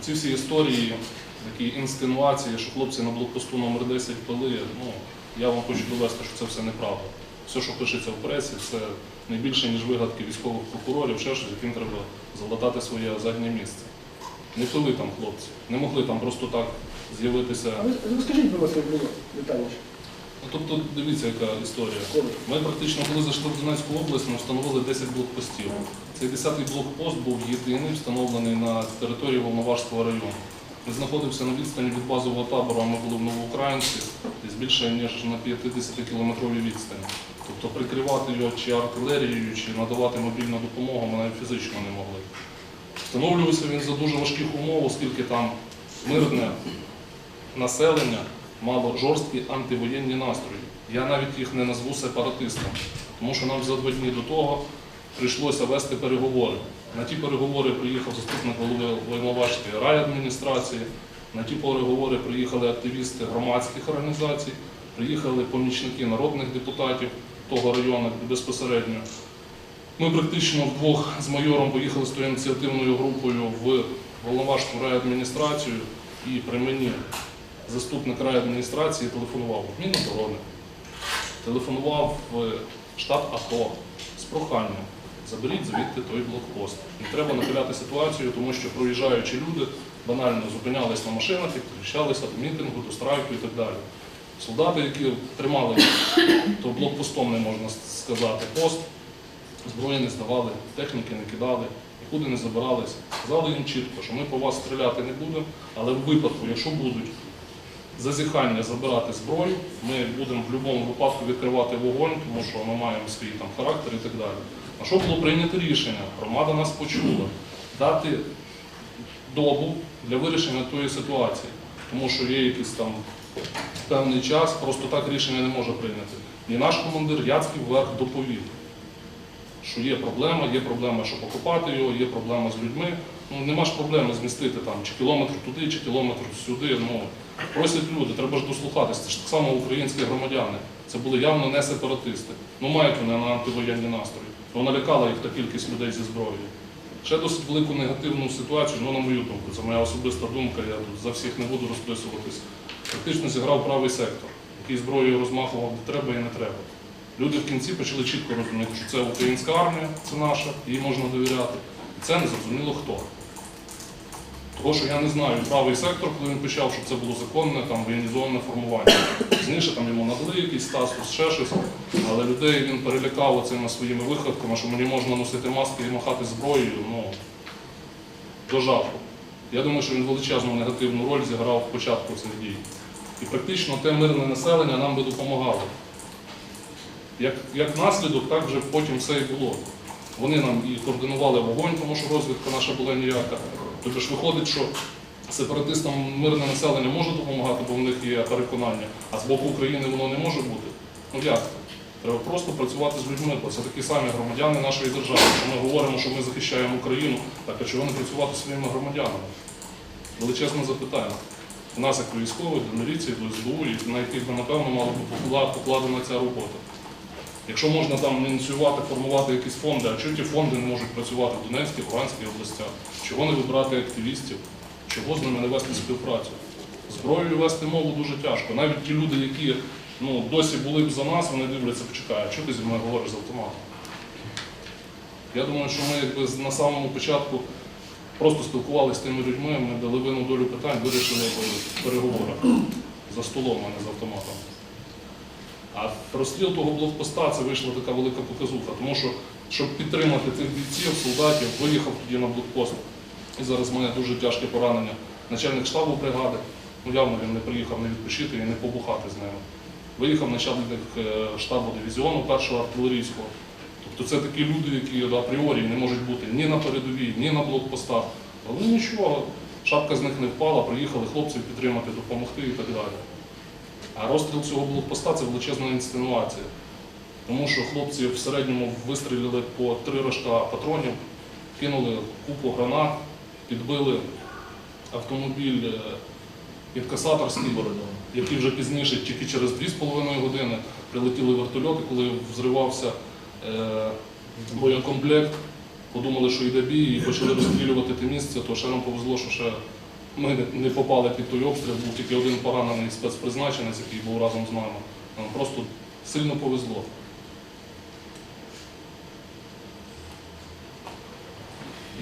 Оці всі історії, такі інсценуації, що хлопці на блокпосту номер 10 пили, ну, я вам хочу довести, що це все неправда. Все, що пишеться в пресі, це не більше, ніж вигадки військових прокурорів, ще щось, яким треба залатати своє заднє місце. Не пили там хлопці, не могли там просто так з'явитися. А ви розкажіть, будь ласка, детальніше. Ну, тобто, дивіться, яка історія. Ми практично, коли зайшли в Донецьку область, ми встановили 10 блокпостів. Цей 10-й блокпост був єдиний, встановлений на території Волноваського району. Він знаходився на відстані від базового табору, а ми були в Новоукраїнці, десь більше, ніж на 50-кілометровій відстані. Тобто прикривати його чи артилерією, чи надавати мобільну допомогу ми навіть фізично не могли. Встановлювався він за дуже важких умов, оскільки там мирне населення мало жорсткі антивоєнні настрої. Я навіть їх не назву сепаратистами, тому що нам за два дні до того прийшлося вести переговори. На ті переговори приїхав заступник голови Волноваської райадміністрації, на ті переговори приїхали активісти громадських організацій, приїхали помічники народних депутатів того району безпосередньо. Ми практично вдвох з майором поїхали з тою ініціативною групою в Волноваську райадміністрацію і при мені заступник райадміністрації телефонував Міноборони, телефонував в штаб АТО з проханням заберіть звідти той блокпост. Не треба нахиляти ситуацію, тому що проїжджаючі люди банально зупинялись на машинах і підключалися до мітингу, до страйку і так далі. Солдати, які тримали то блокпостом, не можна сказати, пост, зброї не здавали, техніки не кидали, нікуди не забиралися. Сказали їм чітко, що ми по вас стріляти не будемо, але в випадку, якщо будуть зазіхання забирати зброю, ми будемо в будь-якому випадку відкривати вогонь, тому що ми маємо свій там характер і так далі. На що було прийнято рішення? Громада нас почула дати добу для вирішення тої ситуації, тому що є якийсь там певний час, просто так рішення не може прийняти. І наш командир Яцький вверх доповів, що є проблема, є проблема, щоб окупати його, є проблема з людьми. Ну нема ж проблеми змістити там чи кілометр туди, чи кілометр сюди. Ну просять люди, треба ж дослухатися. Це ж так само українські громадяни. Це були явно не сепаратисти. Ну мають вони на антивоєнні настрої. То налякала їх та кількість людей зі зброєю. Ще досить велику негативну ситуацію, ну на мою думку, це моя особиста думка, я тут за всіх не буду розписуватись. Практично зіграв правий сектор, який зброєю розмахував де треба і не треба. Люди в кінці почали чітко розуміти, що це українська армія, це наша, їй можна довіряти. І це не зрозуміло хто. Того, що я не знаю правий сектор, коли він почав, щоб це було законне, там воєнізоване формування. Пізніше там йому надали якийсь статус, ще щось, але людей він перелякав оцими своїми виходками, що мені можна носити маски і махати зброєю, ну, до жаху. Я думаю, що він величезну негативну роль зіграв в початку цих дій. І практично те мирне населення нам би допомагало. Як, як наслідок, так вже потім все і було. Вони нам і координували вогонь, тому що розвідка наша була ніяка. Тобто ж виходить, що сепаратистам мирне населення може допомагати, бо в них є переконання, а з боку України воно не може бути. Ну як? Треба просто працювати з людьми, бо це такі самі громадяни нашої держави. Що ми говоримо, що ми захищаємо Україну, так а чого не працювати зі своїми громадянами? Величезне запитання. У нас, як військових, до міліції, до СБУ, на яких би, напевно, мала покла- покладена ця робота. Якщо можна там ініціювати, формувати якісь фонди, а чого ті фонди не можуть працювати в Донецькій, Луганській областях? Чого не вибрати активістів? Чого з ними не вести співпрацю? Зброєю вести мову дуже тяжко. Навіть ті люди, які ну, досі були б за нас, вони дивляться, почекай, а чого ти зі мною говориш з автоматом? Я думаю, що ми якби на самому початку просто спілкувалися з тими людьми, ми дали винну долю питань, вирішили в переговорах за столом, а не з автоматом. А розстріл того блокпоста це вийшла така велика показуха, тому що, щоб підтримати тих бійців, солдатів, виїхав тоді на блокпост. І зараз має дуже тяжке поранення. Начальник штабу бригади, ну явно він не приїхав не відпочити і не побухати з ними. Виїхав начальник е, штабу дивізіону першого артилерійського. Тобто це такі люди, які апріорі не можуть бути ні на передовій, ні на блокпостах. Але нічого, шапка з них не впала, приїхали хлопців підтримати, допомогти і так далі. А розстріл цього блокпоста це величезна інсценуація. Тому що хлопці в середньому вистрілили по три рожка патронів, кинули купу гранат, підбили автомобіль е, інкасаторський, який вже пізніше, тільки через 2,5 години, прилетіли вертольоти, коли взривався е, боєкомплект, подумали, що йде бій, і почали розстрілювати те місце, то ще нам повезло, що ще ми не- попали під той обстріл, був тільки один поранений спецпризначенець, який був разом з нами. Нам просто сильно повезло.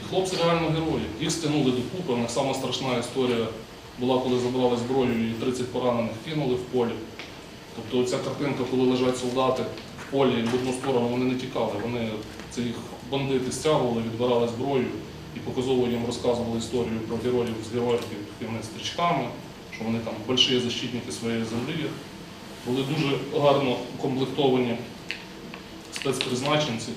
І хлопці реально герої. Їх стягнули до купи. У страшна історія була, коли забрали зброю і 30 поранених кинули в полі. Тобто ця картинка, коли лежать солдати в полі в одну сторону, вони не тікали. Вони це їх бандити стягували, відбирали зброю і показово їм розказували історію про героїв з героїв якими стрічками, що вони там больші защитники своєї землі. Були дуже гарно укомплектовані спецпризначенці.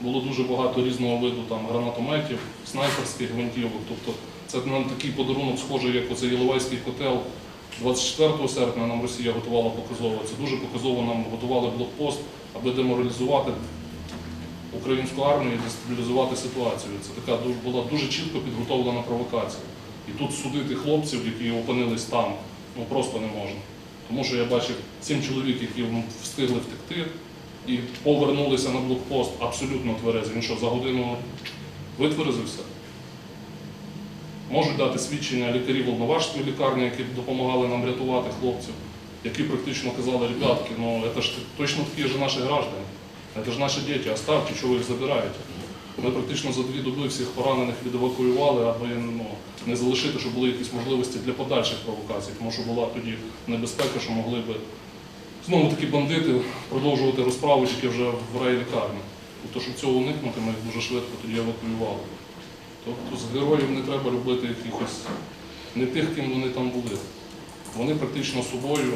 Було дуже багато різного виду там, гранатометів, снайперських гвинтівок. Тобто це нам такий подарунок схожий, як оцей Єловайський котел. 24 серпня нам Росія готувала показово. Це дуже показово нам готували блокпост, аби деморалізувати українську армію дестабілізувати ситуацію. Це така була дуже чітко підготовлена провокація. І тут судити хлопців, які опинились там, ну просто не можна. Тому що я бачив сім чоловік, які встигли втекти і повернулися на блокпост абсолютно тверезі. Він що, за годину витверезився? Можуть дати свідчення лікарів Волноважської лікарні, які допомагали нам рятувати хлопців, які практично казали, ребятки, ну це ж точно такі ж наші граждані, це ж наші діти, оставьте, чого ви їх забираєте. Ми практично за дві доби всіх поранених відевакуювали, аби ну, не залишити, щоб були якісь можливості для подальших провокацій, тому що була тоді небезпека, що могли би знову таки бандити продовжувати розправу тільки вже в райлікарні. Тобто, щоб цього уникнути, ми їх дуже швидко тоді евакуювали. Тобто з героїв не треба робити якихось не тих, ким вони там були. Вони практично собою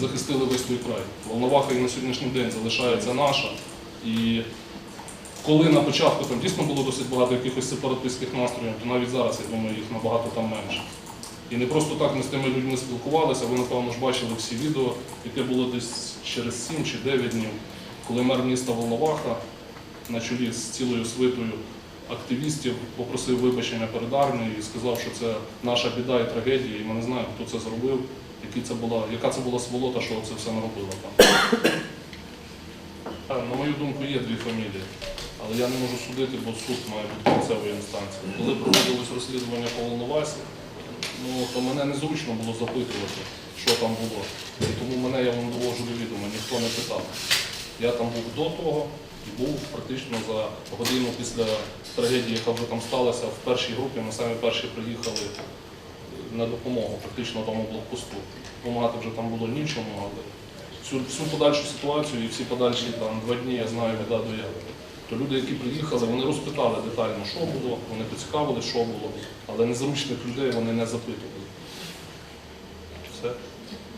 захистили весь той край. Волноваха і на сьогоднішній день залишається наша. І коли на початку там дійсно було досить багато якихось сепаратистських настроїв, то навіть зараз, я думаю, їх набагато там менше. І не просто так ми з тими людьми спілкувалися, ви, напевно, ж бачили всі відео, яке було десь через 7 чи 9 днів, коли мер міста Волноваха на чолі з цілою свитою активістів попросив вибачення перед армією і сказав, що це наша біда і трагедія, і ми не знаємо, хто це зробив, які це була, яка це була сволота, що це все наробила там. Е, На мою думку, є дві фамілії, але я не можу судити, бо суд має бути кінцевою інстанцією. Коли проводилось розслідування по Волновасі, ну, то мене незручно було запитувати, що там було. І тому мене я вам довожу до відома, ніхто не питав. Я там був до того і був практично за годину після трагедії, яка вже там сталася, в першій групі ми самі перші приїхали на допомогу, практично тому блокпосту. Допомагати вже там було нічому, але всю, всю подальшу ситуацію і всі подальші там два дні я знаю від доявила. То люди, які приїхали, вони розпитали детально, що було, вони поцікавили, що було, але незручних людей вони не запитували.